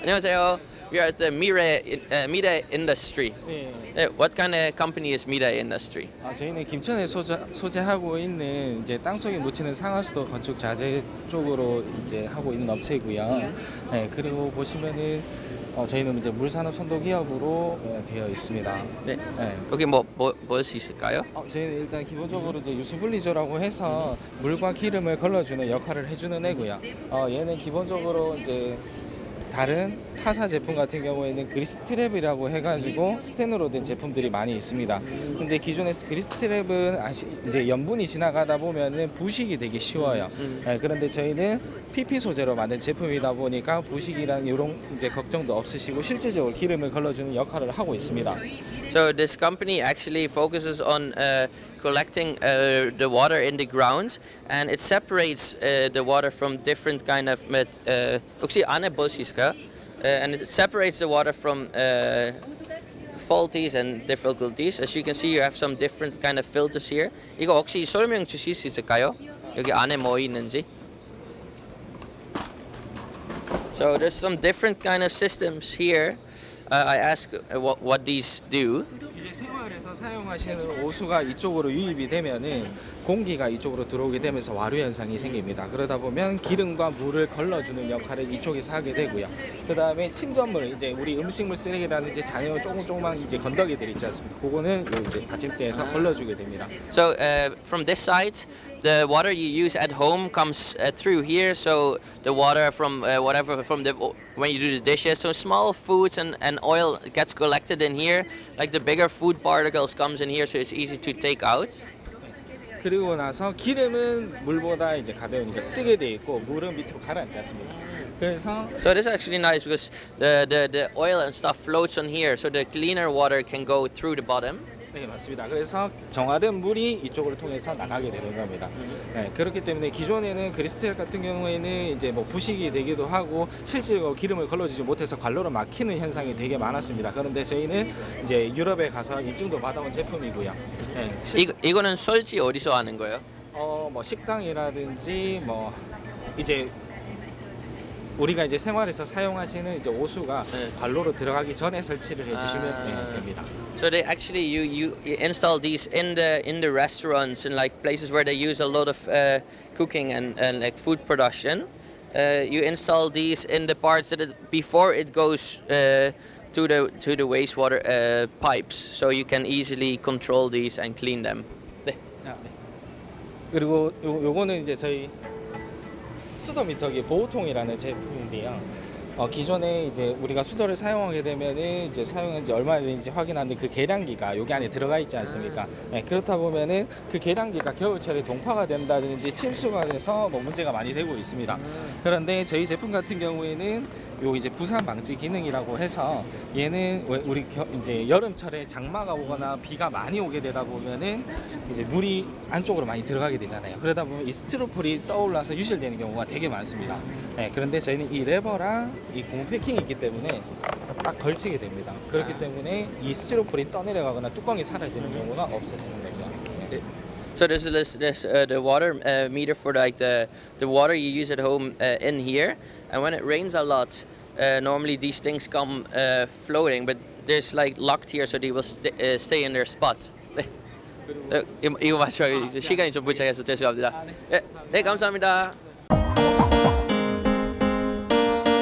안녕하세요. We are at the Mire uh, Mire Industry. 네. Uh, what kind of company is Mire Industry? 아, 저희는 김천에 소재, 소재하고 있는 이제 땅속에 묻히는 상하수도 건축 자재 쪽으로 이제 하고 있는 업체고요. 네, 그리고 보시면은 어, 저희는 이제 물산업 선도 기업으로 어, 되어 있습니다. 네. 네. 여기 뭐뭐볼수 있을까요? 어, 저희는 일단 기본적으로 이제 유수분리조라고 해서 물과 기름을 걸러주는 역할을 해주는 애고요. 어, 얘는 기본적으로 이제 다른 타사 제품 같은 경우에는 그리스트랩이라고 해가지고 스텐으로 된 제품들이 많이 있습니다. 근데 기존의 그리스트랩은 아시, 이제 염분이 지나가다 보면은 부식이 되게 쉬워요. 예, 그런데 저희는 PP 소재로 만든 제품이다 보니까 부식이란 이런 이제 걱정도 없으시고 실질적으로 기름을 걸러주는 역할을 하고 있습니다. So this company actually focuses on uh, collecting uh, the water in the ground, and it separates uh, the water from different kind of met. Uh, 혹시 안에 볼수 있을까요? Uh, and it separates the water from uh, faulties and difficulties. As you can see, you have some different kind of filters here. 이거 혹시 설명 주실 수 있을까요? 여기 안에 뭐 있는지? So there's some different kind of systems here. Uh, I ask uh, what, what these do. 이제 생활에서 사용하시는 오수가 이쪽으로 유입이 되면은 공기가 이쪽으로 들어오게 되면서 와류 현상이 생깁니다. 그러다 보면 기름과 물을 걸러주는 역할을 이쪽에서 하게 되고요. 그 다음에 침전물 이제 우리 음식물 쓰레기라든지 잔여 조금 조그만 이제 건더기들 있지 않습니까? 그거는 요 이제 받침대에서 걸러주게 됩니다. So uh, from this side, the water you use at home comes uh, through here. So the water from uh, whatever from the when you do the dishes, so small foods and, and oil gets collected in here. Like the bigger food particles comes in here, so it's easy to take out. 그리고 나서 기름은 물보다 이제 가벼우니까 뜨게 돼 있고 물은 밑으로 가라앉지 않습니다. 그래서 So this is actually nice because the, the, the oil and stuff floats on here, so the cleaner water can go through the bottom. 네 맞습니다. 그래서 정화된 물이 이쪽을 통해서 나가게 되는 겁니다. 네, 그렇기 때문에 기존에는 그리스텔 같은 경우에는 이제 뭐 부식이 되기도 하고 실제로 기름을 걸러주지 못해서 관로로 막히는 현상이 되게 많았습니다. 그런데 저희는 이제 유럽에 가서 인증도 받아온 제품이고요. 네, 실- 이거, 이거는 설치 어디서 하는 거예요? 어, 뭐 식당이라든지 뭐 이제 우리가 이제 생활에서 사용하시는 이제 오수가 네. 관로로 들어가기 전에 설치를 해주시면 아. 네, 됩니다. So they actually you, you you install these in the in the restaurants and like places where they use a lot of uh, cooking and, and like food production. Uh, you install these in the parts that it, before it goes uh, to the to the wastewater uh, pipes, so you can easily control these and clean them. 네. 아, 네. 그리고 요, 요거는 이제 저희 수도 미터기 보호통이라는 제품인데요. 어, 기존에 이제 우리가 수도를 사용하게 되면은 이제 사용한 지 얼마나 되는지 확인하는 그 계량기가 여기 안에 들어가 있지 않습니까? 네, 그렇다 보면은 그 계량기가 겨울철에 동파가 된다든지 침수가 돼서 뭐 문제가 많이 되고 있습니다. 그런데 저희 제품 같은 경우에는 요 이제 부산 방지 기능이라고 해서 얘는 왜 우리 겨, 이제 여름철에 장마가 오거나 비가 많이 오게 되다 보면은 이제 물이 안쪽으로 많이 들어가게 되잖아요. 그러다 보면 이 스티로폴이 떠올라서 유실되는 경우가 되게 많습니다. 네, 그런데 저희는 이 레버랑 이 고무 패킹이 있기 때문에 딱 걸치게 됩니다. 그렇기 때문에 이 스티로폴이 떠내려가거나 뚜껑이 사라지는 경우가 없어지는 거죠. 네. So this is this, this uh, the water uh, meter for like the the water you use at home uh, in here, and when it rains a lot, uh, normally these things come uh, floating, but there's like locked here, so they will st- uh, stay in their spot. 네. 어, 이거, 이거 맞죠? 이제 시간이 좀 부족해서 죄송합니다. 네, 네 감사합니다.